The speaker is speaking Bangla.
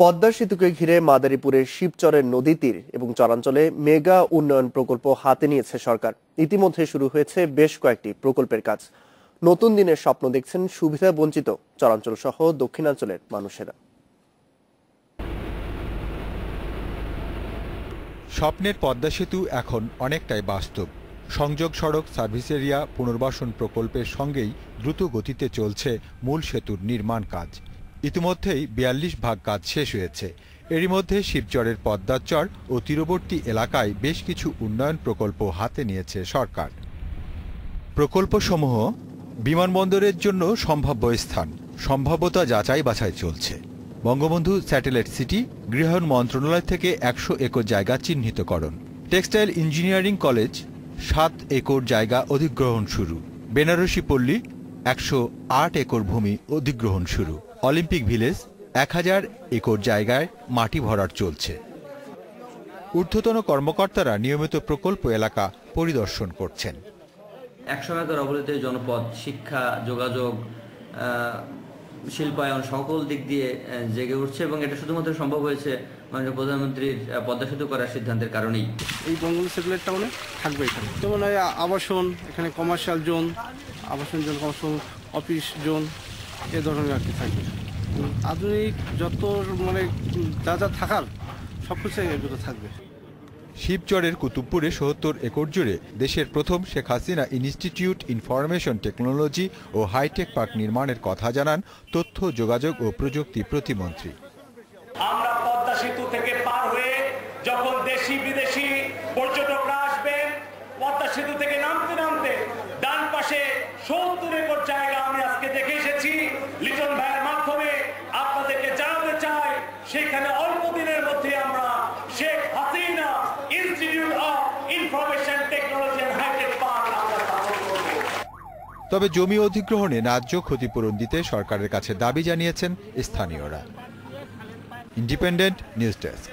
পদ্মা সেতুকে ঘিরে মাদারীপুরের শিবচরের নদী তীর এবং চরাঞ্চলে মেগা উন্নয়ন প্রকল্প হাতে নিয়েছে সরকার। ইতিমধ্যে শুরু হয়েছে বেশ কয়েকটি প্রকল্পের কাজ। নতুন দিনের স্বপ্ন দেখছেন সুবিধা বঞ্চিত চরাঞ্চল সহ দক্ষিণাঞ্চলের মানুষেরা। স্বপ্নের পদ্মা সেতু এখন অনেকটাই বাস্তব। সংযোগ সড়ক, সার্ভিস এরিয়া, পুনর্বাসন প্রকল্পের সঙ্গেই দ্রুত গতিতে চলছে মূল সেতুর নির্মাণ কাজ। ইতিমধ্যেই বিয়াল্লিশ ভাগ কাজ শেষ হয়েছে। এরই মধ্যে শিবচরের পদ্মাচর ও তীরবর্তী এলাকায় বেশ কিছু উন্নয়ন প্রকল্প হাতে নিয়েছে সরকার। প্রকল্পসমূহ বিমানবন্দরের জন্য সম্ভাব্য স্থান, সম্ভাব্যতা যাচাই বাছাই চলছে। বঙ্গবন্ধু স্যাটেলাইট সিটি গৃহায়ণ মন্ত্রণালয় থেকে একশো একর জায়গা চিহ্নিতকরণ। টেক্সটাইল ইঞ্জিনিয়ারিং কলেজ, সাত একর জায়গা অধিগ্রহণ শুরু। বেনারসি পল্লী, একশো আট একর ভূমি অধিগ্রহণ শুরু। অলিম্পিক ভিলেজ এক হাজার একর জায়গায় মাটি ভরাট চলছে। ঊর্ধ্বতন কর্মকর্তারা নিয়মিত প্রকল্প এলাকা পরিদর্শন করছেন। একশো একর অবহেলিত জনপদ শিক্ষা যোগাযোগ শিল্পায়ন সকল দিক দিয়ে জেগে উঠছে এবং এটা শুধুমাত্র সম্ভব হয়েছে মাননীয় প্রধানমন্ত্রীর পদ্মা সেতু করার সিদ্ধান্তের কারণেই। এই বঙ্গবন্ধু স্যাটেলাইট টাউনে থাকবে এখানে? যেমন আবাসন এখানে কমার্শিয়াল জোন আবাসন জোন কমার্শিয়াল অফিস জোন এ ধরনের আর কি থাকবে। আধুনিক যত মানে যা যা থাকার সব কিছু এগুলো থাকবে। শিবচরের কুতুবপুরে সত্তর একর জুড়ে দেশের প্রথম Sheikh Hasina institute information technology ও হাইটেক পার্ক নির্মাণের কথা জানান তথ্য যোগাযোগ ও প্রযুক্তি প্রতিমন্ত্রী। আমরা পদ্মা সেতু থেকে পার হয়ে যখন দেশি বিদেশি পর্যটকরা আসবেন পদ্মা সেতু থেকে নামতে নামতে ডান পাশে সত্তর একর জায়গা আমি আজকে দেখে সেখানে অল্প দিনের মধ্যে আমরা Sheikh Hasina institute of information technology তবে জমি অধিগ্রহণে ন্যায্য ক্ষতিপূরণ দিতে সরকারের কাছে দাবি জানিয়েছেন স্থানীয়রা। Independent news desk